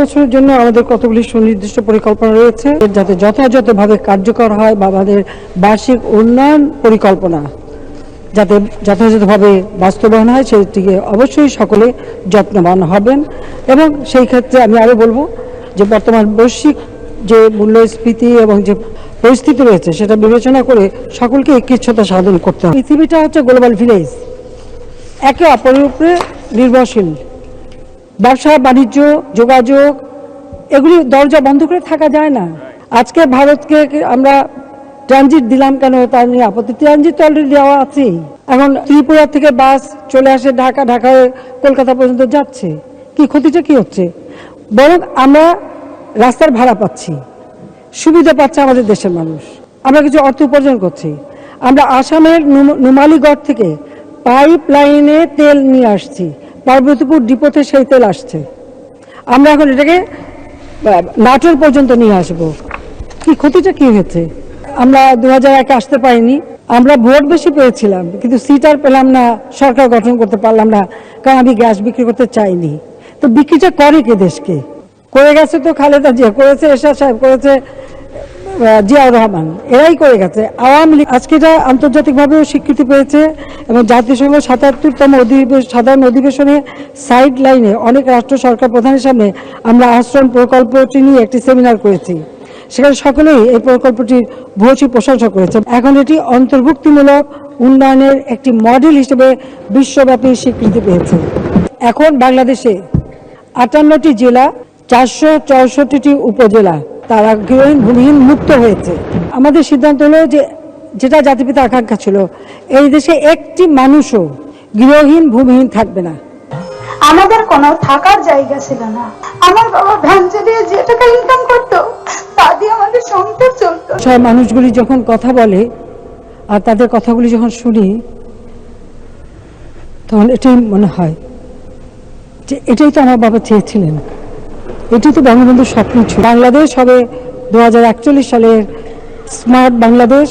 বছরের জন্য আমাদের কতগুলি সুনির্দিষ্ট পরিকল্পনা রয়েছে, যাতে যথাযথভাবে কার্যকর হয় বা আমাদের বার্ষিক উন্নয়ন পরিকল্পনা। যাতে যথাযথভাবে বাস্তবায়ন হয়, সেটিকে অবশ্যই সকলে যত্নবান হবেন। এবং সেই ক্ষেত্রে আমি আরও বলব যে বর্তমান বৈশ্বিক যে মূল্যস্ফীতি এবং যে পরিস্থিতি রয়েছে, সেটা বিবেচনা করে সকলকে ঐক্যচ্ছতা সাধন করতে হবে। পৃথিবীটা হচ্ছে গ্লোবাল ভিলেজ একে অপরের উপরে নির্ভরশীল। ব্যবসা, বাণিজ্য, যোগাযোগ, এগুলি দরজা বন্ধ করে থাকা যায় না। আজকে ভারতকে আমরা ট্রানজিট দিলাম কেন তার নিয়ে আপত্তি? ট্রানজিট তো অলরেডি দেওয়া আছেই। এখন ত্রিপুরা থেকে বাস চলে আসে ঢাকা, ঢাকায় কলকাতা পর্যন্ত যাচ্ছে। কি ক্ষতিটা কি হচ্ছে? বরং আমরা রাস্তার ভাড়া পাচ্ছি। সুবিধা পাচ্ছে আমাদের দেশের মানুষ। আমরা কিছু অর্থ উপার্জন করছি। আমরা আসামের নুম- নুমালীগড় থেকে পাইপ লাইনে তেল নিয়ে আসছি। পার্বতীপুর ডিপোতে সেই তেল আসছে। আমরা এখন এটাকে নাটোর পর্যন্ত নিয়ে আসব। কি ক্ষতিটা কি হয়েছে? আমরা দু হাজার একে আসতে পারিনি। আমরা ভোট বেশি পেয়েছিলাম, কিন্তু সিট আর পেলাম না। সরকার গঠন করতে পারলাম না, কারণ আমি গ্যাস বিক্রি করতে চাইনি। তো বিক্রিটা করে কে দেশকে? করে গেছে তো খালেদা জিয়া, করেছে এরশাদ সাহেব, করেছে জিয়াউর রহমান। এরাই করে গেছে। আওয়ামী লীগ আজকে এটা আন্তর্জাতিকভাবেও স্বীকৃতি পেয়েছে এবং জাতিসংঘ সাতাত্তরতম অধিবেশ সাধারণ অধিবেশনে সাইড লাইনে অনেক রাষ্ট্র সরকার প্রধানের সামনে আমরা আশ্রম প্রকল্পটি নিয়ে একটি সেমিনার করেছি। সেখানে সকলেই এই প্রকল্পটির ভূয়সী প্রশংসা করেছে এখন এটি অন্তর্ভুক্তিমূলক উন্নয়নের একটি মডেল হিসেবে বিশ্বব্যাপী স্বীকৃতি পেয়েছে। এখন বাংলাদেশে আটান্নটি জেলা চারশো চৌষট্টিটি উপজেলা তারা গৃহহীন ভূমিহীন মুক্ত হয়েছে। আমাদের সিদ্ধান্ত হলো যে যেটা জাতিপিতা আকাঙ্ক্ষা ছিল এই দেশে একটি মানুষও গৃহহীন ভূমিহীন থাকবে না। আমাদের কোনো থাকার জায়গা ছিল না। আমার বাবা ভ্যান চালিয়ে যে টাকা ইনকাম করতো তা দিয়ে আমাদের সংসার চলতো। সব মানুষগুলি যখন কথা বলে আর তাদের কথাগুলি যখন শুনি তখন এটাই মনে হয় যে এটাই তো আমার বাবা চেয়েছিলেন। এটাই তো বঙ্গবন্ধুর স্বপ্ন ছিল। বাংলাদেশ হবে দু হাজার একচল্লিশ সালের স্মার্ট বাংলাদেশ।